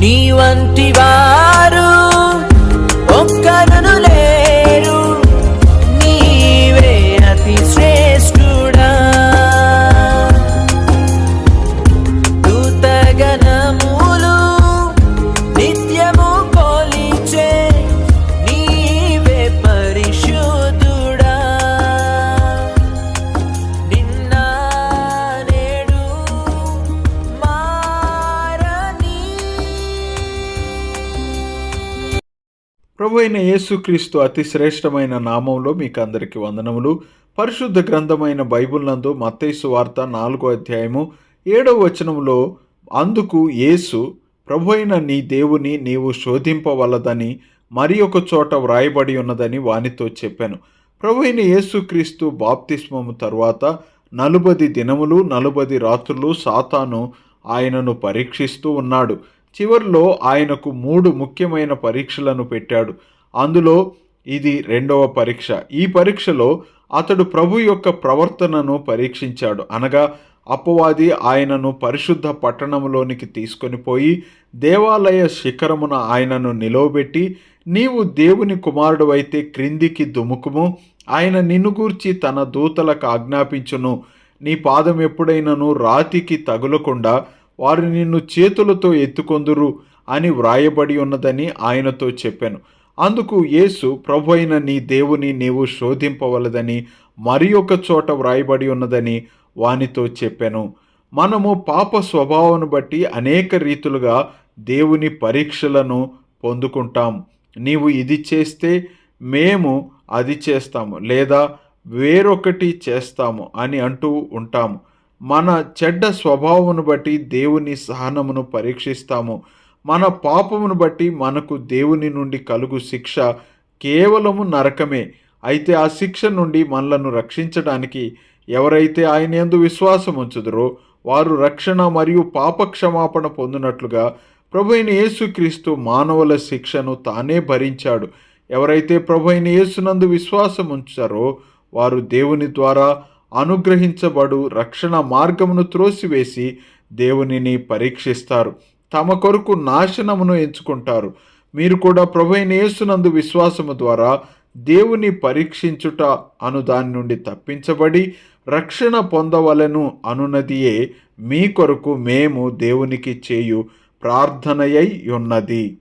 నీ వంటి వారు ప్రభు అయిన యేసుక్రీస్తు అతి శ్రేష్టమైన నామంలో మీకు అందరికీ వందనములు. పరిశుద్ధ గ్రంథమైన బైబిల్ నందు మత్తైసు వార్త నాలుగో అధ్యాయము ఏడవ వచనములో అందుకు యేసు ప్రభు అయిన నీ దేవుని నీవు శోధింపవలదని మరి ఒక చోట వ్రాయబడి ఉన్నదని వానితో చెప్పాను. ప్రభు అయిన యేసుక్రీస్తు బాప్తిస్మము తరువాత నలుబది దినములు నలుబది రాత్రులు సాతాను ఆయనను పరీక్షిస్తూ ఉన్నాడు. చివర్లో ఆయనకు మూడు ముఖ్యమైన పరీక్షలను పెట్టాడు. అందులో ఇది రెండవ పరీక్ష. ఈ పరీక్షలో అతడు ప్రభు యొక్క ప్రవర్తనను పరీక్షించాడు. అనగా అపవాది ఆయనను పరిశుద్ధ పట్టణంలోనికి తీసుకొని పోయి దేవాలయ శిఖరమున ఆయనను నిలవబెట్టి నీవు దేవుని కుమారుడు అయితే క్రిందికి దుముకుము ఆయన నిన్ను గూర్చి తన దూతలకు ఆజ్ఞాపించును. నీ పాదం ఎప్పుడైనను రాతికి తగులకుండా వారు నిన్ను చేతులతో ఎత్తుకొందురు అని వ్రాయబడి ఉన్నదని ఆయనతో చెప్పాను. అందుకు యేసు ప్రభు అయిన నీ దేవుని నీవు శోధింపవలదని మరి ఒక చోట వ్రాయబడి ఉన్నదని వానితో చెప్పాను. మనము పాప స్వభావాన్ని బట్టి అనేక రీతులుగా దేవుని పరీక్షలను పొందుకుంటాం. నీవు ఇది చేస్తే మేము అది చేస్తాము లేదా వేరొకటి చేస్తాము అని అంటూ ఉంటాము. మన చెడ్డ స్వభావమును బట్టి దేవుని సహనమును పరీక్షిస్తాము. మన పాపమును బట్టి మనకు దేవుని నుండి కలుగు శిక్ష కేవలము నరకమే. అయితే ఆ శిక్ష నుండి మనలను రక్షించడానికి ఎవరైతే ఆయన ఎందు విశ్వాసం ఉంచుదరో వారు రక్షణ మరియు పాప క్షమాపణ పొందినట్లుగా ప్రభు అయిన యేసుక్రీస్తు మానవుల శిక్షను తానే భరించాడు. ఎవరైతే ప్రభు అయిన యేసునందు విశ్వాసం ఉంచారో వారు దేవుని ద్వారా అనుగ్రహించబడు రక్షణ మార్గమును త్రోసివేసి దేవునిని పరీక్షిస్తారు. తమ కొరకు నాశనమును ఎంచుకుంటారు. మీరు కూడా ప్రభు యేసునందు విశ్వాసము ద్వారా దేవుని పరీక్షించుట అను దాని నుండి తప్పించబడి రక్షణ పొందవలను అనునదియే మీ కొరకు మేము దేవునికి చేయు ప్రార్థనయై ఉన్నది.